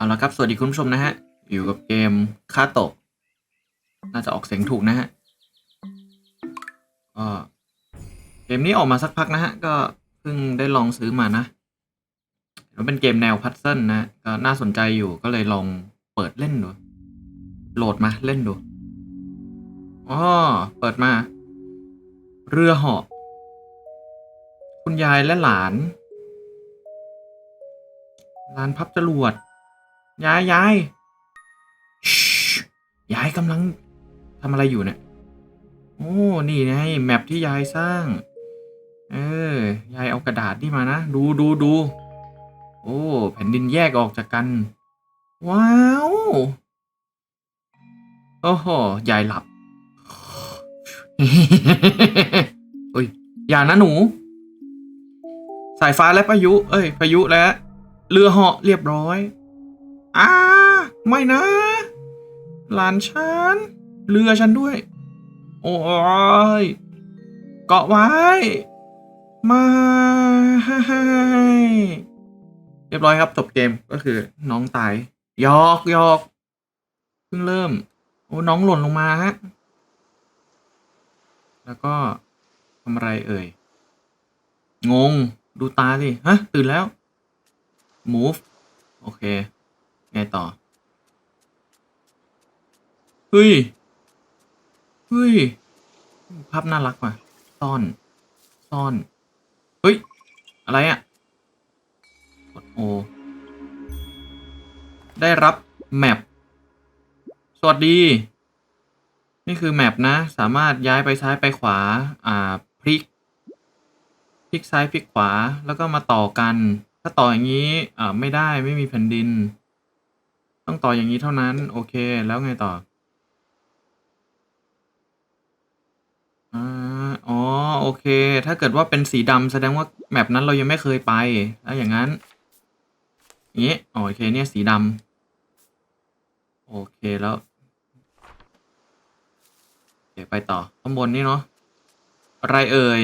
เอาละครับ สวัสดีคุณผู้ชมนะฮะ อยู่กับเกมคาโตะน่าจะออกเสียงถูกนะฮะก็เกมนี้ออกมาสักพักนะฮะ ก็เพิ่งได้ลองซื้อมานะแล้วเป็นเกมแนวพัซเซิลนะก็น่าสนใจอยู่ก็เลยลองเปิดเล่นดู โหลดมาเล่นดูอ๋อเปิดมา เรือเหาะคุณยายและหลาน ลานพับจรวด ยายยายชิยายกำลังทำอะไรอยู่เนี่ย โอ้ นี่ไงแมปที่ยายสร้าง เออ ยายเอากระดาษนี่มานะ ดูดูดู โอ้ แผ่นดินแยกออกจากกัน ว้าว โอ้โห ยายหลับเฮ้ย อย่านะหนู สายฟ้าและพายุ เอ้ย พายุและ เรือเหาะเรียบร้อย อ้าไม่นะ หลานฉัน เรือฉันด้วย โอ้ยเกาะไว้ มาเรียบร้อยครับ จบเกมก็คือ น้องตายยอกยอกเพิ่งเริ่ม โอ้น้องหล่นลงมาฮะ แล้วก็ทำอะไรเอ่ย งง ดูตาสิฮะ ตื่นแล้ว move โอเค ไงต่อ เฮ้ย เฮ้ย ภาพน่ารักว่ะ ซ่อน ซ่อน เฮ้ย อะไรอะ่ะ กดโอ ได้รับแมป สวัสดี นี่คือแมปนะ สามารถย้ายไปซ้ายไปขวา อ่า พลิก พลิกซ้ายพลิกขวา แล้วก็มาต่อกัน ถ้าต่ออย่างนี้ อ่า ไม่ได้ ไม่มีแผ่นดิน ต้องต่ออย่างนี้เท่านั้น โอเค แล้วไงต่ออ๋อ โอเค ถ้าเกิดว่าเป็นสีดำแสดงว่าแมปนั้นเรายังไม่เคยไปแล้วอย่างนั้นอย่างนี้อ๋อโอเคเนี่ยสีดำโอเคแล้วโอเคไปต่อข้างบนนี่เนาะอะไรเอ่ย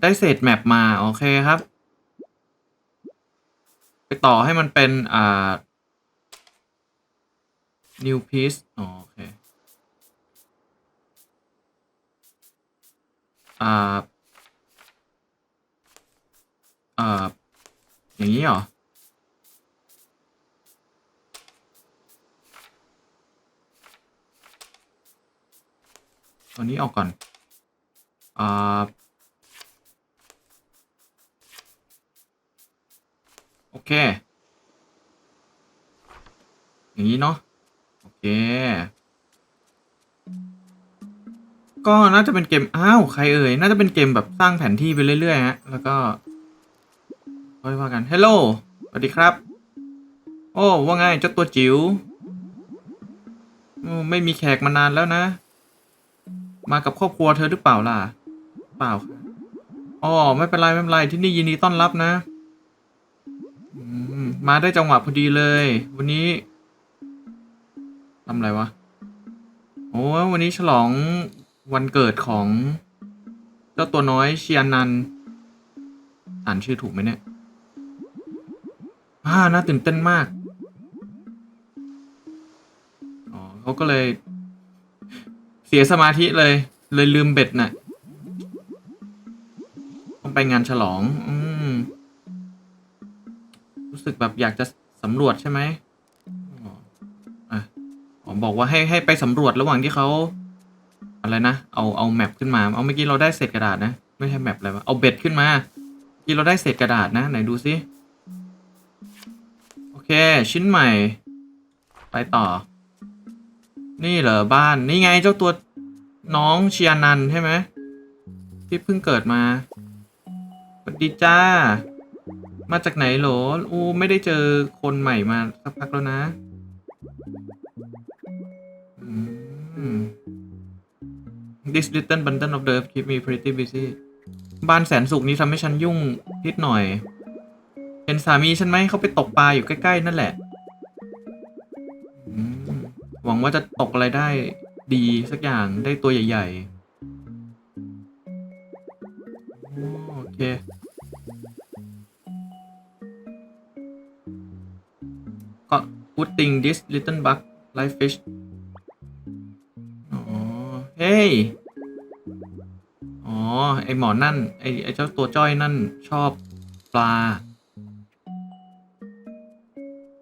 ได้เศษแมปมา โอเคครับ ไปต่อให้มันเป็น อ่า new piece อ๋อโอเค อ่า อ่า อย่างนี้เหรอ ตัวนี้ออกก่อน อ่า โอเค อย่างนี้เนาะโอเค ก็น่าจะเป็นเกม อ้าว ใครเอ่ย น่าจะเป็นเกมแบบสร้างแผนที่ไปเรื่อยๆฮะ แล้วก็ค่อยว่ากัน ฮัลโหลสวัสดีครับ โอ้ว่าไงเจ้าตัวจิ๋วไม่มีแขกมานานแล้วนะ มากับครอบครัวเธอหรือเปล่าล่ะ เปล่าอ๋อไม่เป็นไร ไม่เป็นไร ที่นี่ยินดีต้อนรับนะ มาได้จังหวะพอดีเลย วันนี้ทำอะไรวะ โอ้วันนี้ฉลองวันเกิดของเจ้าตัวน้อยเชียนันอ่านชื่อถูกไหมเนี่ยอ่าน่าตื่นเต้นมาก อ๋อเขาก็เลย เสียสมาธิเลย เลยลืมเบ็ดน่ะต้องไปงานฉลอง อืม สึกแบบอยากจะสำรวจใช่ไหมอ๋ออะอ๋อบอกว่าให้ให้ไปสำรวจระหว่างที่เขาอะไรนะ เอาเอาแมปขึ้นมา เอาเมื่อกี้เราได้เศษกระดาษนะ ไม่ใช่แมปอะไรวะ เอาเบ็ดขึ้นมาเมื่อกี้เราได้เศษกระดาษนะ ไหนดูซิ โอเค ชิ้นใหม่ ไปต่อ นี่เหรอบ้าน นี่ไงเจ้าตัวน้องเชียนันใช่ไหมที่เพิ่งเกิดมาสวัสดีจ้า มาจากไหนโหรออู้ไม่ได้เจอคนใหม่มาสักพักแล้วนะอืม This little bundle of dirt keep me pretty busy บ้านแสนสุขนี้ทำให้ฉันยุ่งนิดหน่อยเห็นสามีฉันไหมเขาไปตกปลาอยู่ใกล้ ๆ นั่นแหละ หวังว่าจะตกอะไรได้ดีสักอย่างได้ตัวใหญ่ ๆ โอเค sting this little bug like fish อ๋อ เฮ้ย อ๋อ ไอหมอนั่น ไอไอเจ้าตัวจ้อยนั่นชอบปลา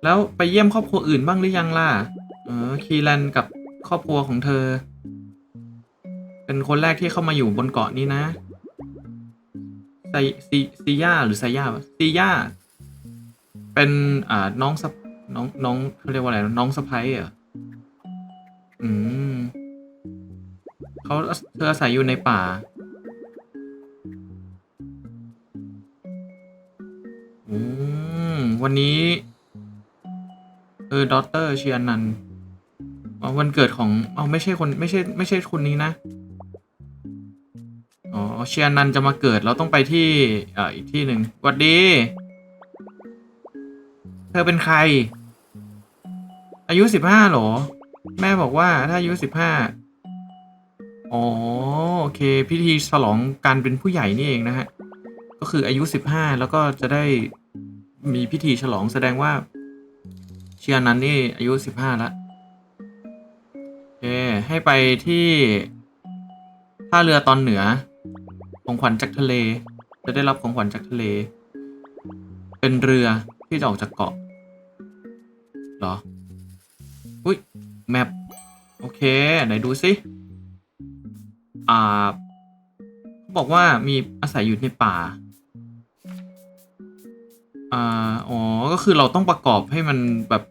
แล้วไปเยี่ยมครอบครัวอื่นบ้างหรือยังล่ะ เออ คีแลนกับครอบครัวของเธอ เป็นคนแรกที่เข้ามาอยู่บนเกาะนี้นะไซซีซีย่าหรือไซย่าซีย่าเป็น อ่า น้องสะ น้องน้องเขาเรียกว่าอะไรน้องสะพ้ายเหรออืมเขาเธออาศัยอยู่ในป่า อืม วันนี้เออดอเตอร์เชียนันอ๋อวันเกิดของอ๋อไม่ใช่คนไม่ใช่ไม่ใช่คนนี้นะ อ๋อเชียนันจะมาเกิดเราต้องไปที่เอ่ออีกที่หนึ่งหวัดดี เธอเป็นใคร อายุสิบห้าหรอ แม่บอกว่าถ้าอายุสิบห้าอ๋อโอเค พิธีฉลองการเป็นผู้ใหญ่นี่เองนะฮะ ก็คืออายุสิบห้าแล้วก็จะได้มีพิธีฉลองแสดงว่า เชียร์นั้นนี่อายุสิบห้าละโอเค ให้ไปที่ท่าเรือตอนเหนือ ของขวัญจากทะเล จะได้รับของขวัญจากทะเล เป็นเรือที่จะออกจากเกาะเหรอ อุ้ยแมปโอเค ไหนดูสิอ่าเขาบอกว่ามีอาศัยอยู่ในป่าอ่าอ๋อ ก็คือเราต้องประกอบให้มันแบบ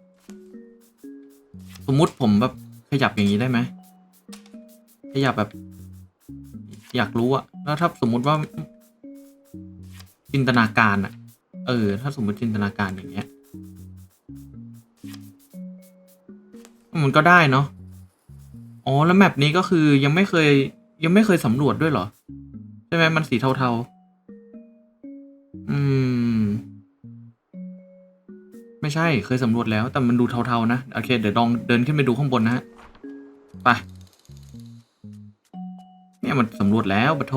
สมมุติผมแบบขยับอย่างนี้ได้ไหมขยับแบบ อยากรู้อะแล้วถ้าสมมุติว่าจินตนาการอะเออ ถ้าสมมติจินตนาการอย่างเงี้ย มันก็ได้เนาะอ๋อแล้วแมปนี้ก็คือยังไม่เคยยังไม่เคยสำรวจด้วยเหรอ ใช่ไหมมันสีเทาๆ อืม ไม่ใช่เคยสำรวจแล้ว แต่มันดูเทาๆนะ โอเค เดี๋ยวลองเดินขึ้นไปดูข้างบนนะฮะ ไป เนี่ยมันสำรวจแล้วปะโท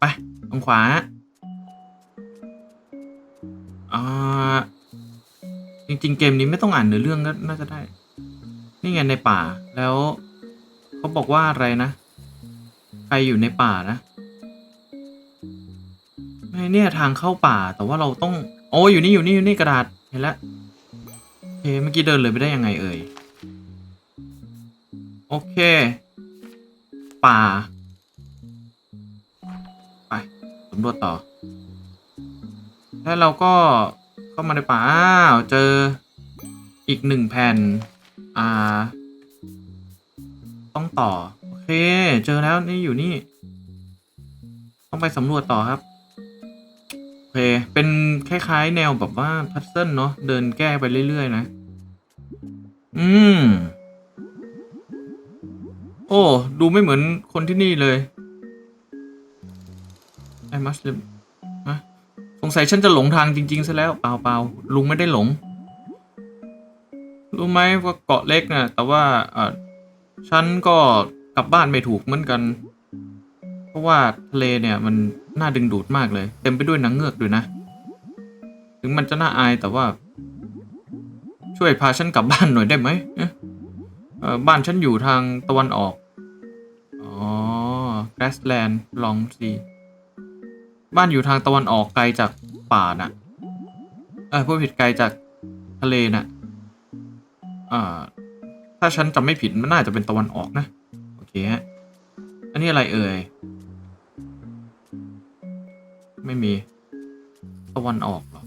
ไปทางขวาอ่าจริง ๆ เกมนี้ไม่ต้องอ่านเนื้อเรื่องก็น่าจะได้ นี่ไงในป่าแล้วเขาบอกว่าอะไรนะ ใครอยู่ในป่านะไม่เนี่ยทางเข้าป่าแต่ว่าเราต้อง โอ้อยู่นี่อยู่นี่อยู่นี่กระดาษเห็นแล้วโอเคเมื่อกี้เดินเลยไปได้ยังไงเอ่ยโอเค ป่า ไปสำรวจต่อ แล้วเราก็เข้ามาในป่าอ้าวเจออีกหนึ่งแผ่น อ่า ต้องต่อ โอเค เจอแล้วนี่อยู่นี่ ต้องไปสำรวจต่อครับ โอเค เป็นคล้ายๆ แนวแบบว่าพัซเซิลเนาะเดินแก้ไปเรื่อย ๆ นะ อืม โอ้ ดูไม่เหมือนคนที่นี่เลยไอ้มัสลิมอะสงสัยฉันจะหลงทางจริง ๆ ซะแล้ว เปล่าเปล่าลุงไม่ได้หลง รู้ไหมว่าเกาะเล็กนะแต่ว่าเออฉันก็กลับบ้านไม่ถูกเหมือนกัน เพราะว่าทะเลเนี่ยมันน่าดึงดูดมากเลย เต็มไปด้วยนางเงือกด้วยนะ ถึงมันจะน่าอายแต่ว่า ช่วยพาฉันกลับบ้านหน่อยได้ไหมเออบ้านฉันอยู่ทางตะวันออก อ๋อ grassland long sea บ้านอยู่ทางตะวันออกไกลจากป่าน่ะ เออผู้ผิดไกลจากทะเลน่ะ อ่า ถ้าฉันจำไม่ผิดมันน่าจะเป็นตะวันออกนะ โอเคฮะ อันนี้อะไรเอ่ย ไม่มี ตะวันออกหรอ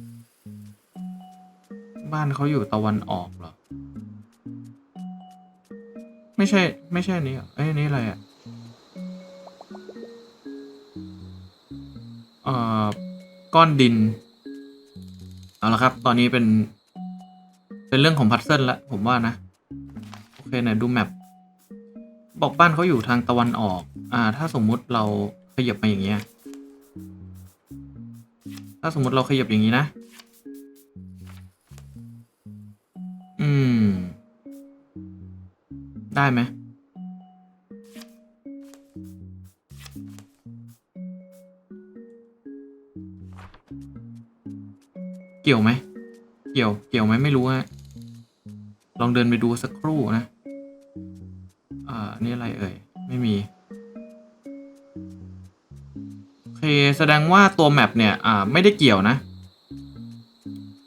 บ้านเขาอยู่ตะวันออกหรอ ไม่ใช่ ไม่ใช่อันนี้เอเอ้ยอันนี้อะไรอะเอ่อก้อนดิน เอาละครับ ตอนนี้เป็น เป็นเรื่องของพัซเซิลละผมว่านะ โอเคไหนดูแมปบอกบ้านเขาอยู่ทางตะวันออก อ่า ถ้าสมมุติเราขยับมาอย่างเงี้ย ถ้าสมมุติเราขยับอย่างนี้นะ อืม ได้ไหมเกี่ยวไหม เกี่ยว เกี่ยวไหมไม่รู้ฮะ เราองเดินไปดูสักครู่นะอ่านี่อะไรเอ่ย ไม่มี โอเค แสดงว่าตัวแมปเนี่ย อ่า ไม่ได้เกี่ยวนะ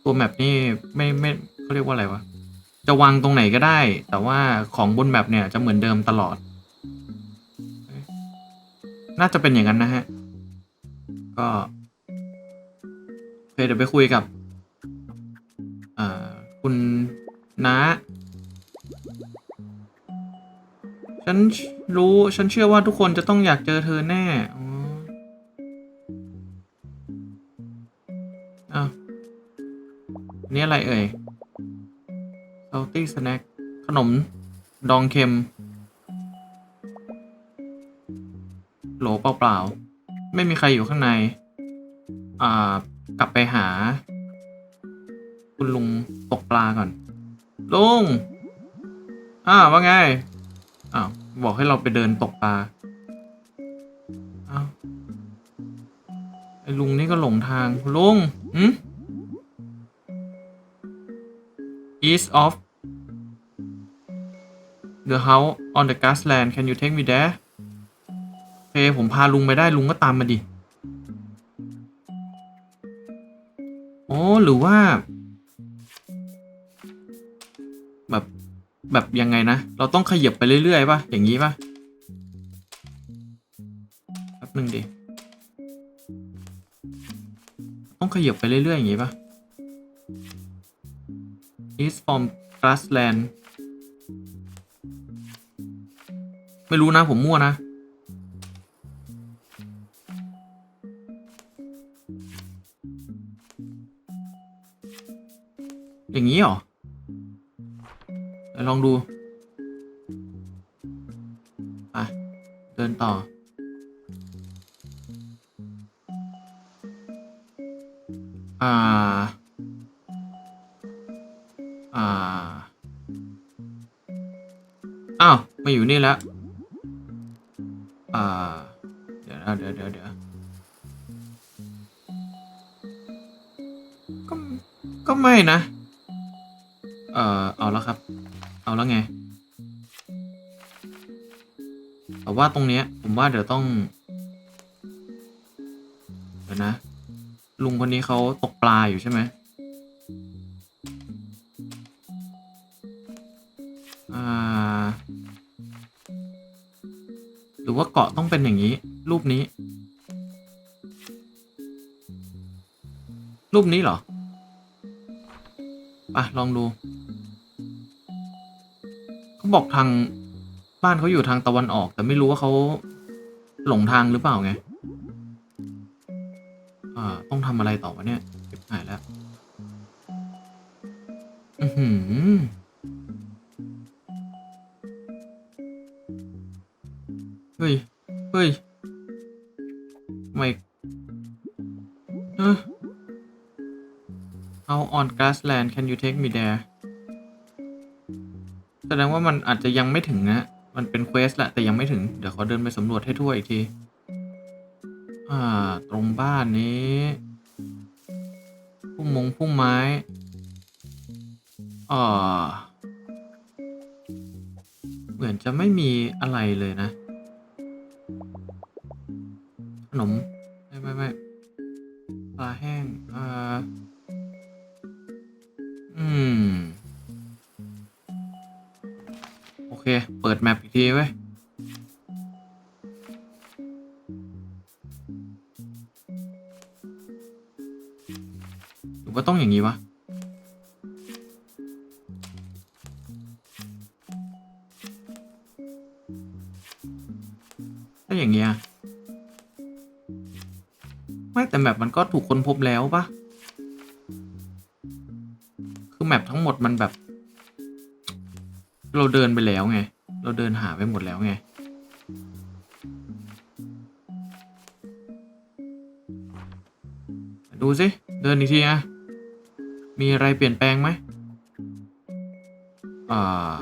ตัวแมปนี่ไม่ไม่เขาเรียกว่าอะไรวะ จะวางตรงไหนก็ได้ แต่ว่าของบนแมปเนี่ยจะเหมือนเดิมตลอด น่าจะเป็นอย่างนั้นนะฮะ ก็โอเคเดี๋ยวไปคุยกับ อ่า คุณ น้าฉันรู้ ฉันเชื่อว่าทุกคนจะต้องอยากเจอเธอแน่อ๋ออ้าวอันนี่อะไรเอ่ย salty snack ขนม ดองเค็ม โหลเปล่าๆ ไม่มีใครอยู่ข้างใน อ่า กลับไปหา คุณลุงตกปลาก่อน ลุงอ้าวว่าไงอ้าวบอกให้เราไปเดินตกปลาอ้าวไอ้ลุงนี่ก็หลงทางลุงหืม east of the house on the grassland can you take me there โอเคผมพาลุงไปได้ลุงก็ตามมาดิ โอ้หรือว่า แบบยังไงนะ เราต้องขยับไปเรื่อยๆป่ะ อย่างนี้ป่ะแป๊บนึงดิ ต้องขยับไปเรื่อยๆอย่างนี้ป่ะ East from grassland ไม่รู้นะ ผมมั่วนะ อย่างนี้เหรอ ดี๋ยวลองดูไปเดินต่อ อ่า อ่า อ้าว มาอยู่นี่แล้ว อ่า เดี๋ยวนะเดี๋ยวเดี๋ยวเดี๋ยวก็ ก็ไม่นะ เอ่อ เอาแล้วครับ เอาแล้วไงแต่ว่าตรงเนี้ย ผมว่าเดี๋ยวต้องเดี๋ยวนะ ลุงคนนี้เขาตกปลาอยู่ใช่ไหมอ่า หรือว่าเกาะต้องเป็นอย่างนี้ รูปนี้ รูปนี้เหรออะลองดู เขาบอกทางบ้านเขาอยู่ทางตะวันออก แต่ไม่รู้ว่าเขาหลงทางหรือเปล่าไง อ่า ต้องทำอะไรต่อวะเนี่ยเก็บหายแล้ว อือหือเฮ้ย เฮ้ยไม่เออ How on grassland can you take me there แสดงว่ามันอาจจะยังไม่ถึงนะ มันเป็นเควสแหละแต่ยังไม่ถึง เดี๋ยวขอเดินไปสำรวจให้ทั่วอีกที อ่า ตรงบ้านนี้พุ่มมงพุ่มไม้อ่าเหมือนจะไม่มีอะไรเลยนะ ขนม ไม่แต่แมปมันก็ถูกค้นพบแล้วปะคือแมปทั้งหมดมันแบบ เราเดินไปแล้วไง เราเดินหาไปหมดแล้วไง ดูสิ เดินอีกทีอะมีอะไรเปลี่ยนแปลงไหมอ่า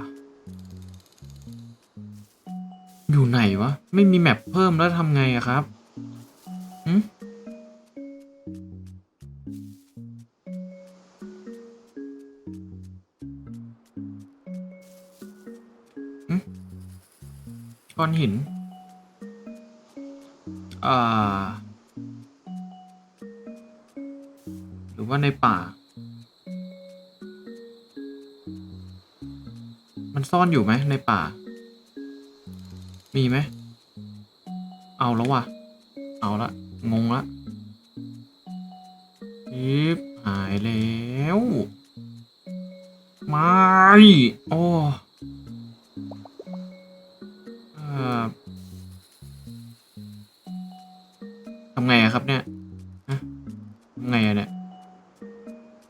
อยู่ไหนวะ ไม่มีแมปเพิ่มแล้วทำไงอะครับ ก้อนหิน อ่า หรือว่าในป่า มันซ่อนอยู่ไหมในป่า มีไหม เอาแล้ววะเอาละ งงละยิบหายแล้ว ไม่ โอ้ ทำไงอะครับเนี่ยทำไงอะเนี่ย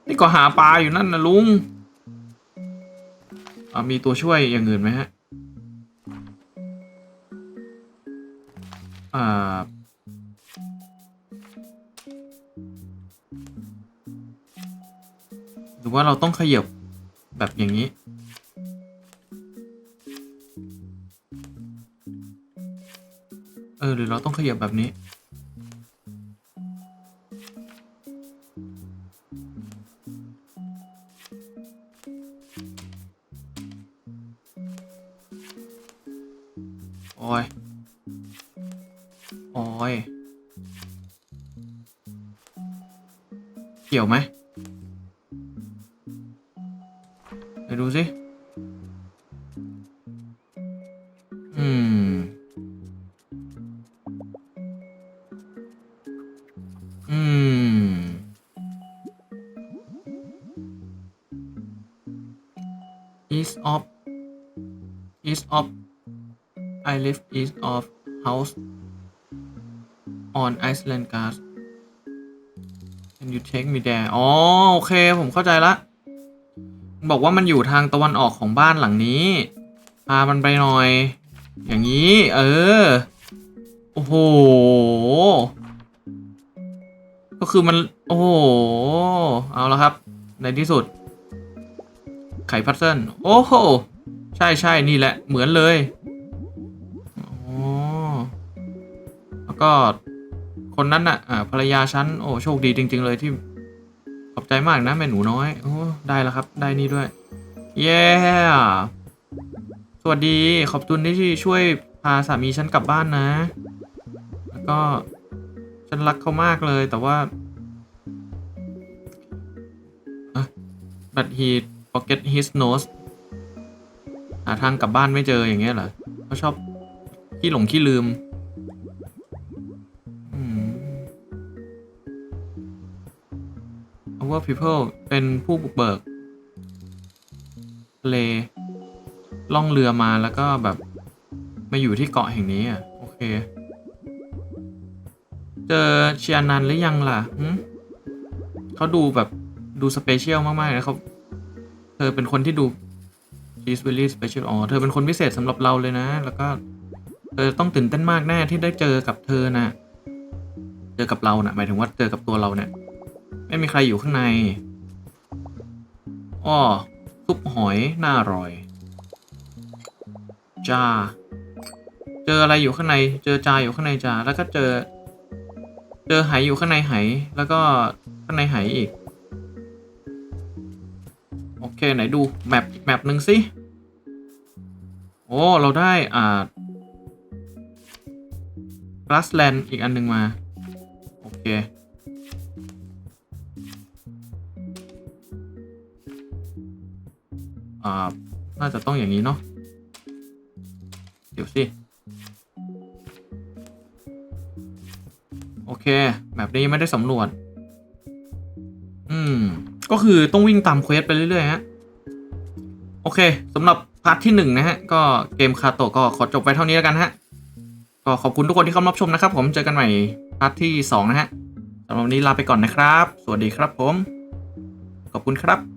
นี่ก็หาปลาอยู่นั่นนะลุงอ่ามีตัวช่วยอย่างอื่นไหมฮะ อ่า หรือว่าเราต้องขยับแบบอย่างนี้เออหรือเราต้องขยับแบบนี้ โอ้ย โอ้ย เกี่ยวไหมไปดูสิ on Iceland gas Can you take me there อ๋อโอเค ผมเข้าใจละ บอกว่ามันอยู่ทางตะวันออกของบ้านหลังนี้ พามันไปหน่อย อย่างนี้ เออ โอ้โห ก็คือมัน โอ้โห เอาแล้วครับ ในที่สุด ไขพัซเซิลโอ้โห ใช่ใช่นี่แหละ เหมือนเลย อ๋อ แล้วก็ คนนั้นน่ะอ่าภรรยาฉันโอ้โชคดีจริง ๆ เลยที่ขอบใจมากนะแม่หนูน้อยโอ้ได้แล้วครับได้นี่ด้วย เย้สวัสดีขอบคุณที่ช่วยพาสามีฉันกลับบ้านนะ แล้วก็ฉันรักเขามากเลยแต่ว่าอะ but he forget his nose หาทางกลับบ้านไม่เจออย่างเงี้ยเหรอเขาชอบขี้หลงขี้ลืม our people เป็นผู้บุกเบิกทะเลล่องเรือมาแล้วก็แบบ มาอยู่ที่เกาะแห่งนี้อะ โอเค เจอเชียร์นันหรือยังล่ะเขาดูแบบดูสเปเชียลมากๆนะเขาเธอเป็นคนที่ดู she's very special อ๋อ เธอเป็นคนพิเศษสำหรับเราเลยนะ แล้วก็เธอต้องตื่นเต้นมากแน่ที่ได้เจอกับเธอนะเจอกับเรานะหมายถึงว่าเจอกับตัวเราเนี่ย ไม่มีใครอยู่ข้างใน อ้อซุปหอยน่าอร่อย จา เจออะไรอยู่ข้างใน เจอจาอยู่ข้างในจา แล้วก็เจอ เจอไหอยู่ข้างในไห แล้วก็ข้างในไหอีก โอเค ไหนดู แมปอีกแมปหนึ่งสิ โอ้ เราได้ อ่า grassland อีกอันหนึ่งมา โอเค อ่า น่าจะต้องอย่างนี้เนาะ เดี๋ยวสิ โอเค แบบนี้ยังไม่ได้สำรวจ อืม ก็คือต้องวิ่งตามเควสไปเรื่อยๆฮะ โอเคสำหรับพาร์ทที่หนึ่งนะฮะ ก็เกมคาโตะก็ขอจบไปเท่านี้แล้วกันฮะ ก็ขอบคุณทุกคนที่เข้ามารับชมนะครับ ผมเจอกันใหม่พาร์ทที่สองนะฮะสำหรับวันนี้ลาไปก่อนนะครับ สวัสดีครับผม ขอบคุณครับ